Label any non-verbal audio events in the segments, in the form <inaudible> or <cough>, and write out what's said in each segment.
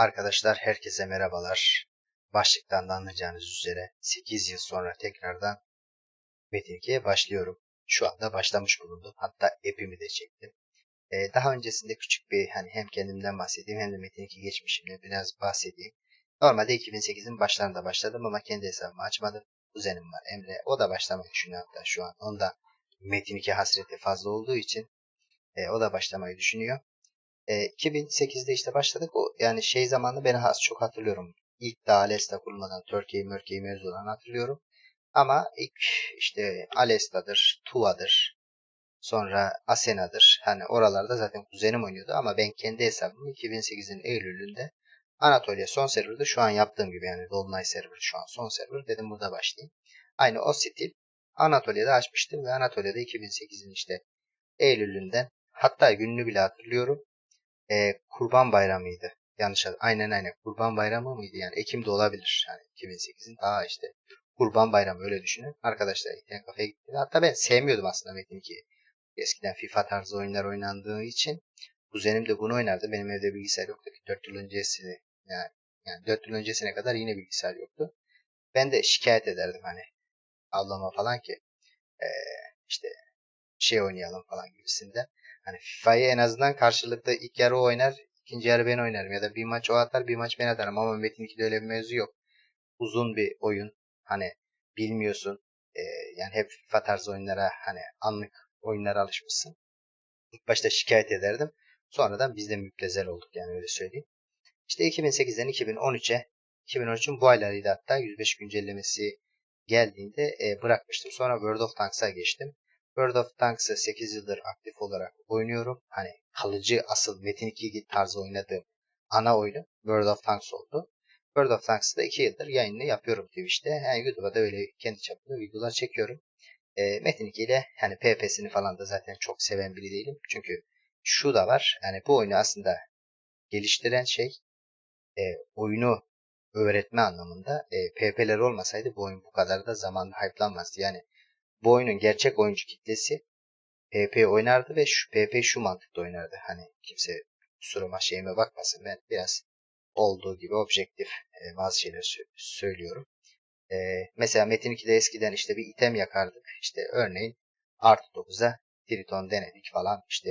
Arkadaşlar herkese merhabalar. Başlıktan da anlayacağınız üzere 8 yıl sonra tekrardan Metin 2'ye başlıyorum. Şu anda başlamış bulundum. Hatta app'imi de çektim. Ee, daha öncesinde küçük bir hani hem kendimden bahsedeyim hem de Metin 2 geçmişimle biraz bahsedeyim. Normalde 2008'in başlarında başladım ama kendi hesabımı açmadım. Kuzenim var Emre. O da başlamayı düşünüyor hatta şu an. Onda Metin 2 hasreti fazla olduğu için e, o da başlamayı düşünüyor. E, 2008'de işte başladık. O yani şey zamanı beni az çok hatırlıyorum. İlk daha Alesta kurulmadan Türkiye Mörke'yi mevzu olan hatırlıyorum. Ama ilk işte Alesta'dır, Tuva'dır, sonra Asena'dır. Hani oralarda zaten kuzenim oynuyordu ama ben kendi hesabımı 2008'in Eylül'ünde Anatolia son serverda şu an yaptığım gibi yani Dolunay server şu an son server dedim burada başlayayım. Aynı o stil Anatolia'da açmıştım ve Anatolia'da 2008'in işte Eylül'ünden hatta gününü bile hatırlıyorum e, Kurban Bayramı'ydı. Yanlış hatırlıyorum. Aynen aynen. Kurban Bayramı mıydı? Yani Ekim'de olabilir. Yani 2008'in daha işte Kurban Bayramı öyle düşünün. Arkadaşlar internet kafeye gittiler. Hatta ben sevmiyordum aslında Metin 2'yi. Eskiden FIFA tarzı oyunlar oynandığı için kuzenim de bunu oynardı. Benim evde bilgisayar yoktu ki 4 yıl öncesine yani, yani 4 yıl öncesine kadar yine bilgisayar yoktu. Ben de şikayet ederdim hani ablama falan ki ee, işte şey oynayalım falan gibisinden. Hani FIFA'yı en azından karşılıklı ilk yarı o oynar, ikinci yarı ben oynarım. Ya da bir maç o atar, bir maç ben atarım. Ama Metin 2'de öyle bir mevzu yok. Uzun bir oyun. Hani bilmiyorsun. E, yani hep FIFA tarzı oyunlara hani anlık oyunlara alışmışsın. İlk başta şikayet ederdim. Sonradan biz de müptezel olduk yani öyle söyleyeyim. İşte 2008'den 2013'e 2013'ün bu aylarıydı hatta 105 güncellemesi geldiğinde e, bırakmıştım. Sonra World of Tanks'a geçtim. World of Tanks'ı 8 yıldır aktif olarak oynuyorum. Hani kalıcı asıl Metin 2 tarzı oynadığım ana oyunu World of Tanks oldu. World of Tanks'ı da 2 yıldır yayını yapıyorum Twitch'te. Yani YouTube'a da öyle kendi çapında videolar çekiyorum. E, Metin 2 ile hani PP'sini falan da zaten çok seven biri değilim. Çünkü şu da var. Yani bu oyunu aslında geliştiren şey e, oyunu öğretme anlamında e, PP'ler olmasaydı bu oyun bu kadar da zamanla hype'lanmazdı. Yani bu oyunun gerçek oyuncu kitlesi PP oynardı ve şu PP şu mantıkta oynardı. Hani kimse kusuruma şeyime bakmasın. Ben biraz olduğu gibi objektif e, bazı şeyler sö- söylüyorum. E, mesela Metin 2'de eskiden işte bir item yakardık. İşte örneğin artı 9'a Triton denedik falan. İşte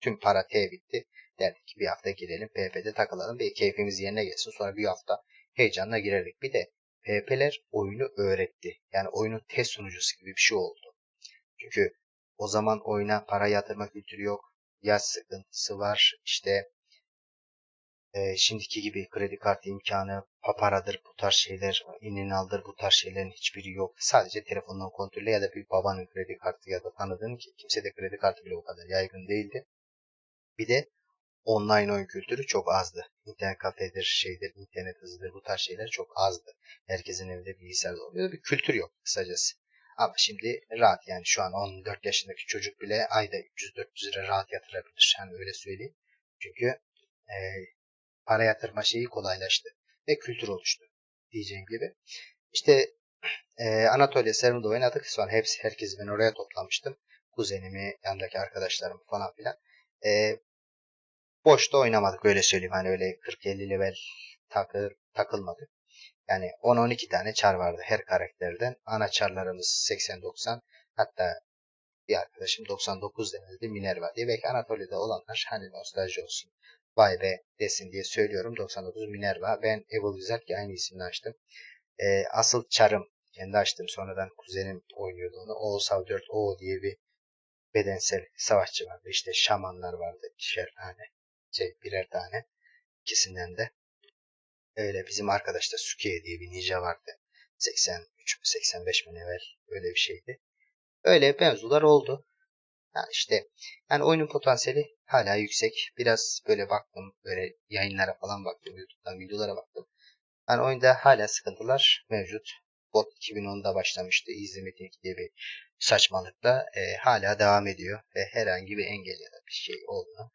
tüm para T bitti. Derdik ki bir hafta girelim PP'de takılalım. Bir keyfimiz yerine gelsin. Sonra bir hafta heyecanla girerdik. Bir de PHP'ler oyunu öğretti. Yani oyunun test sunucusu gibi bir şey oldu. Çünkü o zaman oyuna para yatırma kültürü yok. Yaş sıkıntısı var. İşte e, şimdiki gibi kredi kartı imkanı, paparadır bu tarz şeyler, inin aldır bu tarz şeylerin hiçbiri yok. Sadece telefondan kontrolle ya da bir babanın kredi kartı ya da tanıdığın ki kimse de kredi kartı bile o kadar yaygın değildi. Bir de online oyun kültürü çok azdı. İnternet kafedir, şeydir, internet hızıdır bu tarz şeyler çok azdı. Herkesin evinde bilgisayarda oluyor. Bir kültür yok kısacası. Ama şimdi rahat yani şu an 14 yaşındaki çocuk bile ayda 300-400 lira rahat yatırabilir. Yani öyle söyleyeyim. Çünkü e, para yatırma şeyi kolaylaştı. Ve kültür oluştu. Diyeceğim gibi. İşte e, Anatolia serverda oynadık. Sonra hepsi herkesi ben oraya toplamıştım. Kuzenimi, yanındaki arkadaşlarım falan filan. E, boşta oynamadık öyle söyleyeyim. Hani öyle 40-50 level takır, takılmadık. Yani 10-12 tane çar vardı her karakterden. Ana çarlarımız 80-90 hatta bir arkadaşım 99 denildi Minerva diye. Belki Anatolia'da olanlar hani nostalji olsun. Vay be desin diye söylüyorum. 99 Minerva. Ben Evil Wizard ki aynı isimle açtım. Ee, asıl çarım kendi açtım. Sonradan kuzenim oynuyordu onu. Oğuzhav 4 O diye bir bedensel savaşçı vardı. İşte şamanlar vardı. ikişer tane şey birer tane. ikisinden de. Öyle bizim arkadaşta Sukiye diye bir ninja vardı. 83 mü 85 mi evvel öyle bir şeydi. Öyle mevzular oldu. Yani işte yani oyunun potansiyeli hala yüksek. Biraz böyle baktım böyle yayınlara falan baktım. YouTube'dan videolara baktım. Yani oyunda hala sıkıntılar mevcut. Bot 2010'da başlamıştı. 2 diye bir saçmalıkla e, hala devam ediyor. Ve herhangi bir engel ya da bir şey olduğunu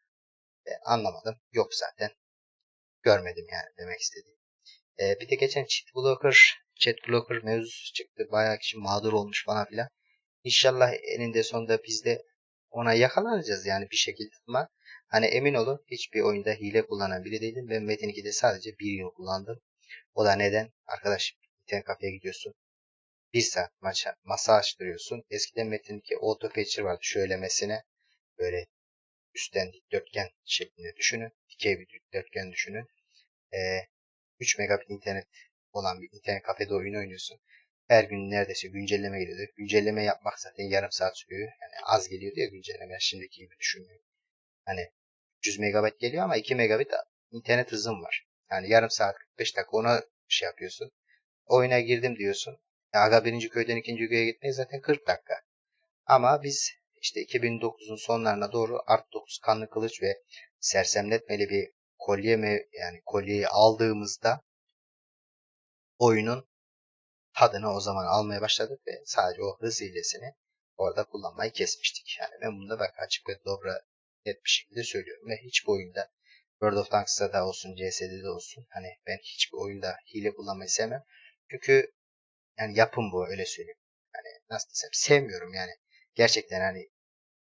e, anlamadım. Yok zaten. Görmedim yani demek istediğim. E, bir de geçen chat blocker, chat blocker mevzusu çıktı. Bayağı kişi mağdur olmuş falan filan. İnşallah eninde sonunda biz de ona yakalanacağız yani bir şekilde ama Hani emin olun hiçbir oyunda hile kullanan biri değilim. Ben Metin 2'de sadece bir yıl kullandım. O da neden? Arkadaş internet kafeye gidiyorsun. Bir saat maça, masa açtırıyorsun. Eskiden Metin 2 auto feature vardı şöylemesine. Böyle üstten dikdörtgen şeklinde düşünün. Dikey bir dikdörtgen düşünün. Ee, 3 megabit internet olan bir internet kafede oyun oynuyorsun. Her gün neredeyse güncelleme geliyordu. Güncelleme yapmak zaten yarım saat sürüyor. Yani az geliyordu ya güncelleme. Şimdiki gibi düşünmüyorum. Hani 100 megabit geliyor ama 2 megabit internet hızım var. Yani yarım saat 45 dakika ona şey yapıyorsun. Oyuna girdim diyorsun. Aga birinci köyden ikinci köye gitmeye zaten 40 dakika. Ama biz işte 2009'un sonlarına doğru Art 9 kanlı kılıç ve sersemletmeli bir kolye mi yani kolyeyi aldığımızda oyunun tadını o zaman almaya başladık ve sadece o hız hilesini orada kullanmayı kesmiştik. Yani ben bunu da bak açık ve dobra net bir şekilde söylüyorum ve hiçbir oyunda World of Tanks'ta da olsun, CS'de de olsun hani ben hiçbir oyunda hile kullanmayı sevmem. Çünkü yani yapım bu öyle söyleyeyim. Yani nasıl desem sevmiyorum yani. Gerçekten hani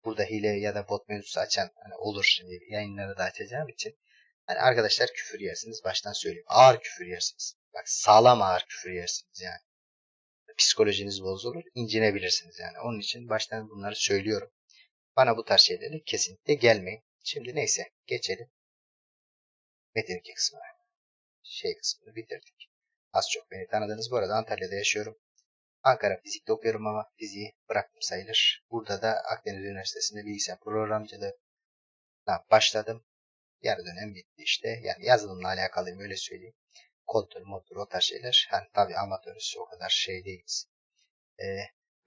burada hile ya da bot mevzusu açan hani olur şimdi yayınları da açacağım için. Hani arkadaşlar küfür yersiniz baştan söyleyeyim. Ağır küfür yersiniz. Bak sağlam ağır küfür yersiniz yani. Psikolojiniz bozulur, incinebilirsiniz yani. Onun için baştan bunları söylüyorum. Bana bu tarz şeyleri kesinlikle gelmeyin. Şimdi neyse geçelim. Metin 2 kısmına. Şey kısmını bitirdik. Az çok beni tanıdınız. Bu arada Antalya'da yaşıyorum. Ankara fizikte okuyorum ama fiziği bıraktım sayılır. Burada da Akdeniz Üniversitesi'nde bilgisayar programcılığı başladım. Yarı dönem bitti işte. Yani yazılımla alakalıyım öyle söyleyeyim. Koddur, moddur o tarz şeyler. Hani tabii amatörüz o kadar şey değiliz. Ee,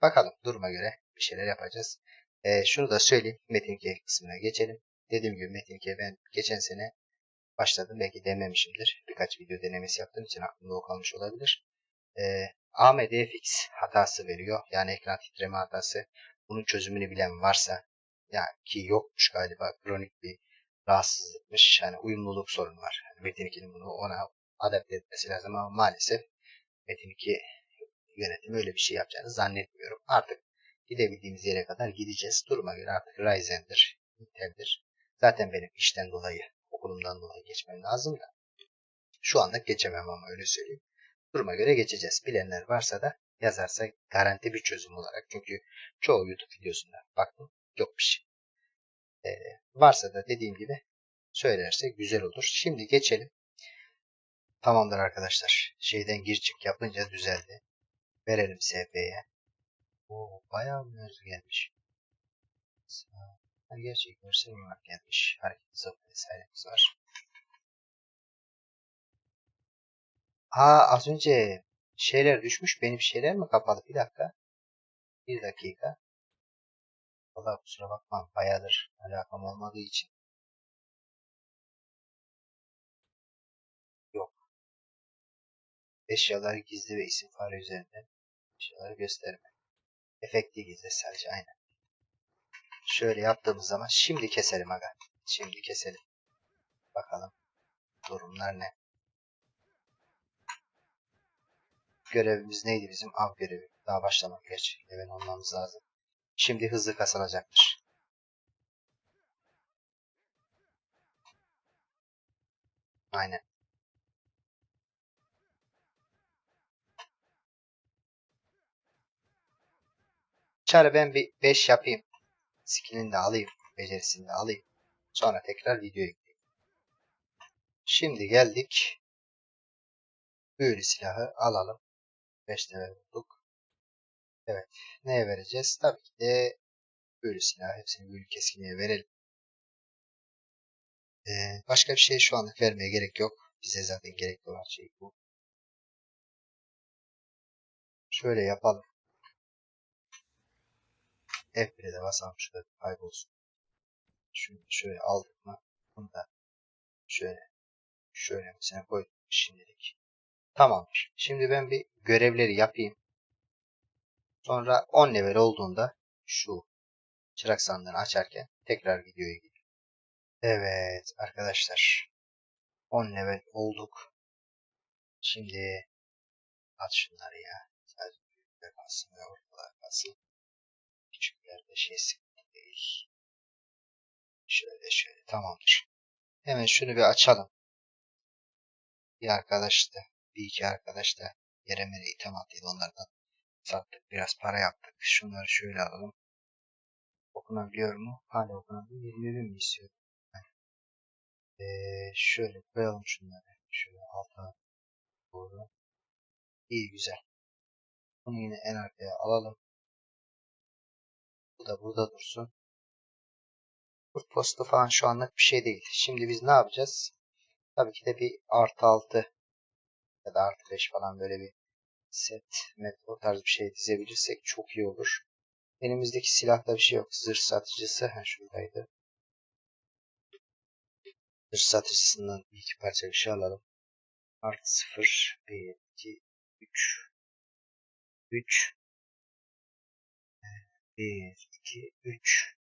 bakalım duruma göre bir şeyler yapacağız. Ee, şunu da söyleyeyim. Metin 2 kısmına geçelim. Dediğim gibi Metin 2'ye ben geçen sene başladım. Belki dememişimdir. Birkaç video denemesi yaptığım için aklımda o kalmış olabilir. Ee, AMDFX hatası veriyor. Yani ekran titreme hatası. Bunun çözümünü bilen varsa ya ki yokmuş galiba kronik bir rahatsızlıkmış. Yani uyumluluk sorunu var. Yani Metin 2'nin bunu ona adapte etmesi lazım ama maalesef Metin 2 yönetimi öyle bir şey yapacağını zannetmiyorum. Artık gidebildiğimiz yere kadar gideceğiz. Duruma göre artık Ryzen'dir, Intel'dir. Zaten benim işten dolayı, okulumdan dolayı geçmem lazım da. Şu anda geçemem ama öyle söyleyeyim. Duruma göre geçeceğiz. Bilenler varsa da yazarsa garanti bir çözüm olarak. Çünkü çoğu YouTube videosunda baktım yok bir şey. Ee, varsa da dediğim gibi söylerse güzel olur. Şimdi geçelim. Tamamdır arkadaşlar. Şeyden gir çık yapınca düzeldi. Verelim SP'ye. Oo, bayağı bir gelmiş. Gerçek görsel olarak gelmiş. Hareket hızı vesairemiz var. Aa az önce şeyler düşmüş. Benim şeyler mi kapalı? Bir dakika. Bir dakika. Valla kusura bakma. Bayağıdır alakam olmadığı için. Yok. Eşyalar gizli ve isim fare üzerinden eşyaları gösterme. Efekti gizli sadece aynen. Şöyle yaptığımız zaman şimdi keselim aga. Şimdi keselim. Bakalım durumlar ne? Görevimiz neydi bizim? Av görevi. Daha başlamak geç. Evet olmamız lazım. Şimdi hızlı kasılacaktır. Aynen. Çare ben bir 5 yapayım. Skillini de alayım. Becerisini de alayım. Sonra tekrar videoya gideyim. Şimdi geldik. Büyülü silahı alalım. 5 level bulduk. Evet. Neye vereceğiz? Tabii ki de büyülü silahı. Hepsini büyülü keskinliğe verelim. Ee, başka bir şey şu anlık vermeye gerek yok. Bize zaten gerekli olan şey bu. Şöyle yapalım. F1'e de basalım şurada kaybolsun. Şunu şöyle aldık mı? Bunu da şöyle şöyle mesela koyduk şimdilik. Tamamdır. Şimdi ben bir görevleri yapayım. Sonra 10 level olduğunda şu çırak sandığını açarken tekrar videoya gidelim. Evet arkadaşlar. 10 level olduk. Şimdi at şunları ya. Sadece büyükler kalsın ve ortalar kalsın. Küçüklerde şey sıkıntı değil. Şöyle şöyle tamamdır. Hemen şunu bir açalım. Bir arkadaş da bir iki arkadaş da yere mere item attıydı onlardan. Sattık biraz para yaptık. Şunları şöyle alalım. Okunabiliyor mu? Hala okunabiliyor. 21 mi istiyor? Ee, şöyle koyalım şunları. Şöyle alta doğru. İyi güzel. Bunu yine en arkaya alalım. Bu da burada dursun. Kurt postu falan şu anlık bir şey değil. Şimdi biz ne yapacağız? Tabii ki de bir artı 6 ya da artı 5 falan böyle bir set, met o tarz bir şey dizebilirsek çok iyi olur. Elimizdeki silahta bir şey yok. Zırh satıcısı ha şuradaydı. Zırh satıcısından bir iki parça bir şey alalım. Artı 0, 1, 2, 3, 3, 1, 2, 3.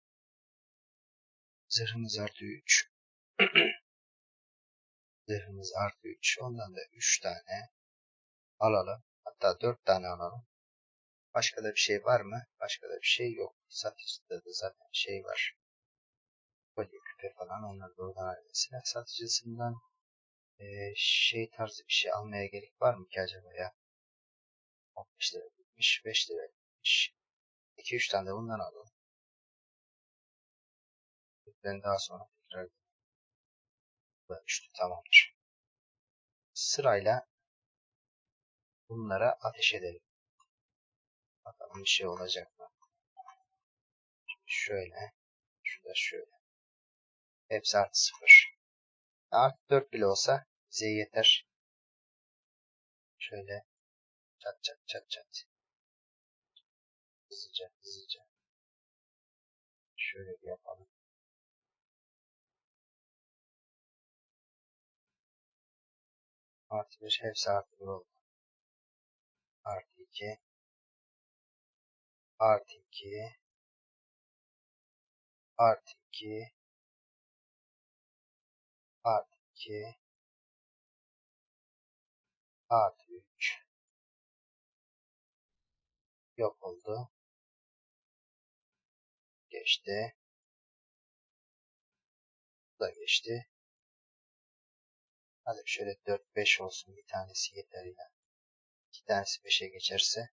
Zırhımız artı 3. <clears throat> Zırhımız artı 3. Ondan da 3 tane alalım. Hatta 4 tane alalım. Başka da bir şey var mı? Başka da bir şey yok. Satıcıda da zaten şey var. Kolye küpe falan onlar da oradan. Silah satıcısından e, şey tarzı bir şey almaya gerek var mı ki acaba ya? 15 lira bitmiş, 5 lira bitmiş. 2-3 tane de bundan alalım. Ben daha sonra tekrar bölmüştüm. Tamamdır. Sırayla bunlara ateş edelim. Bakalım bir şey olacak mı? Şöyle. Şurada şöyle. Hepsi artı sıfır. Artı dört bile olsa bize yeter. Şöyle. Çat çat çat çat. Hızlıca hızlıca. Şöyle bir yapalım. Artı 5 hepsi artı 1 oldu. Artı 2. Artı 2. Artı 2. Artı 2. Artı 3. Yok oldu. Geçti. Bu da geçti. Hadi şöyle 4-5 olsun. Bir tanesi yeter ya. İki tanesi 5'e geçerse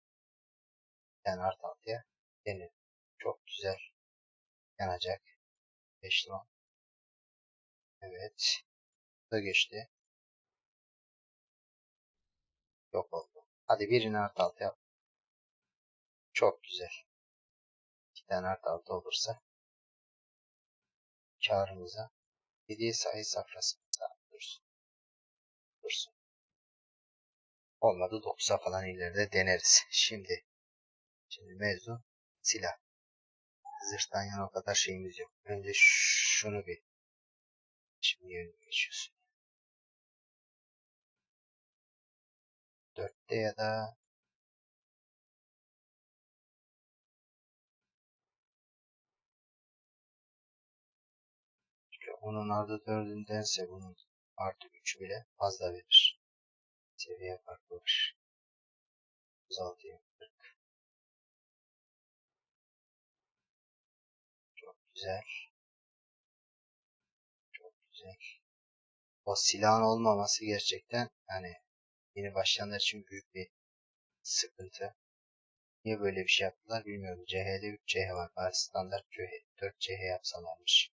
bir tane art altıya denir. Çok güzel yanacak. Geçti o. Evet. Bu da geçti. Yok oldu. Hadi birini art altı yap. Çok güzel. İki tane art altı olursa karımıza hediye sayı safrasında Olmadı 9'a falan ileride deneriz. Şimdi şimdi mevzu silah. Zırhtan yana o kadar şeyimiz yok. Önce şunu bir şimdi yönünü geçiyorsun. Dörtte ya da onun artı dördündense bunun artı üçü bile fazla verir. Seviye farkı var. 36'ya 40. Çok güzel. Çok güzel. O silahın olmaması gerçekten hani yeni başlayanlar için büyük bir sıkıntı. Niye böyle bir şey yaptılar bilmiyorum. CH'de 3 CH var. Bari standart 4 CH yapsalarmış.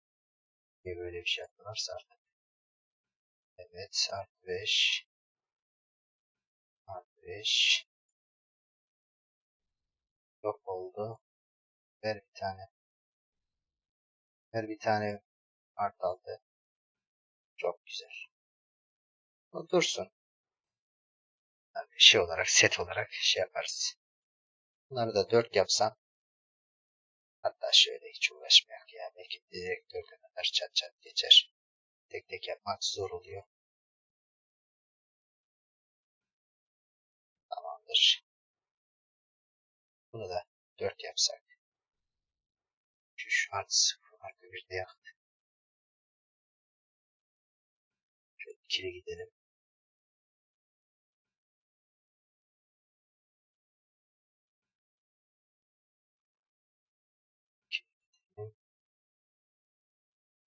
Niye böyle bir şey yaptılarsa artık. Evet artı 5. Artı 5. Yok oldu. Ver bir tane. Ver bir tane artı 6. Çok güzel. O dursun. Yani şey olarak, set olarak şey yaparız. Bunları da 4 yapsam hatta şöyle hiç uğraşmayak ya. Belki direkt 4'e kadar çat çat geçer. Tek tek yapmak zor oluyor. Tamamdır. Bunu da 4 yapsak. Şu artı 0 artı 1 de yaktı. Şöyle ikili gidelim.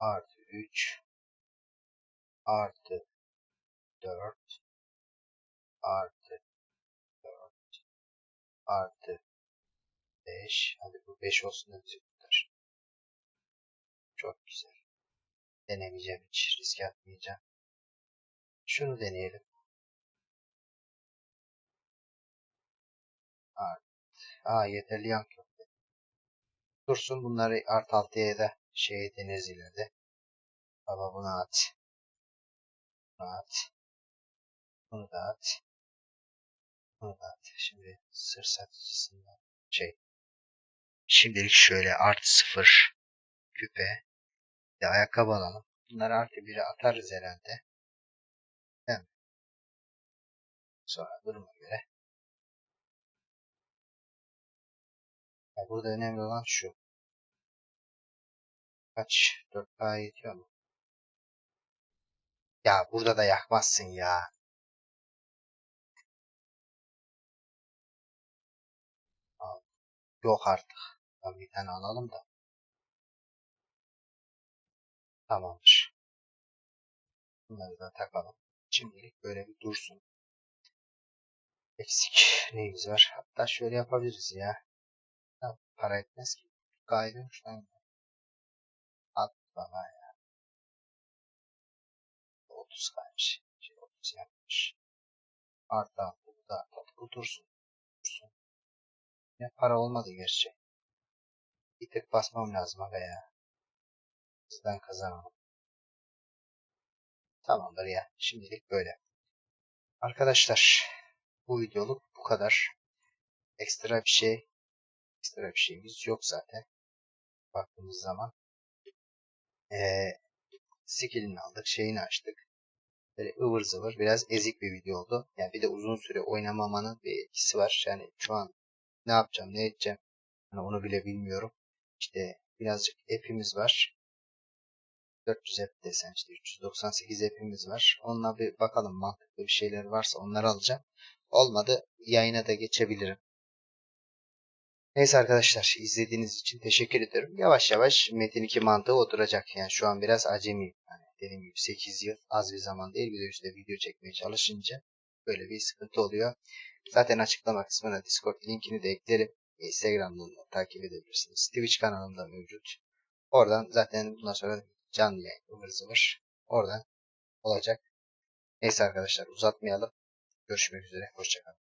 artı 3 artı 4 artı 4 artı 5 hadi bu 5 olsun da. Çok güzel. Denemeyeceğim hiç risk atmayacağım. Şunu deneyelim. Art. Aa yeterli yank yok. Dursun bunları art 6'ya da şey deniz ileride. Baba bunu at. Bunu at. Bunu da at. Bunu da at. Şimdi sır satıcısından şey. Şimdilik şöyle artı sıfır küpe. Bir ayakkabı alalım. Bunları artı biri atarız herhalde. Değil mi? Sonra duruma göre. Ya burada önemli olan şu. Kaç? 4K yetiyor mu? Ya burada da yakmazsın ya. Yok artık. Ya bir tane alalım da. Tamamdır. Bunları da takalım. Şimdilik böyle bir dursun. Eksik neyimiz var? Hatta şöyle yapabiliriz ya. ya para etmez ki. Gayri uçtan at bana ya. 30 kaymış. Şey 30 yapmış. Artı bu da dursun. Ya para olmadı gerçi. Bir tık basmam lazım aga ya. Sizden kazanalım. Tamamdır ya. Şimdilik böyle. Arkadaşlar bu videoluk bu kadar. Ekstra bir şey ekstra bir şeyimiz yok zaten. Baktığımız zaman. Ee, skillini aldık. Şeyini açtık. Böyle ıvır zıvır. Biraz ezik bir video oldu. Yani bir de uzun süre oynamamanın bir etkisi var. Yani şu an ne yapacağım ne edeceğim. Yani onu bile bilmiyorum. İşte birazcık app'imiz var. 400 app desen işte 398 app'imiz var. Onunla bir bakalım mantıklı bir şeyler varsa onları alacağım. Olmadı yayına da geçebilirim. Neyse arkadaşlar izlediğiniz için teşekkür ederim. Yavaş yavaş Metin 2 mantığı oturacak. Yani şu an biraz acemi. Yani dediğim gibi 8 yıl az bir zaman değil. Bir de üstte video çekmeye çalışınca böyle bir sıkıntı oluyor. Zaten açıklama kısmına Discord linkini de eklerim. Instagram'dan da takip edebilirsiniz. Twitch kanalımda mevcut. Oradan zaten bundan sonra canlı yayın ıvır zıvır. Oradan olacak. Neyse arkadaşlar uzatmayalım. Görüşmek üzere. Hoşçakalın.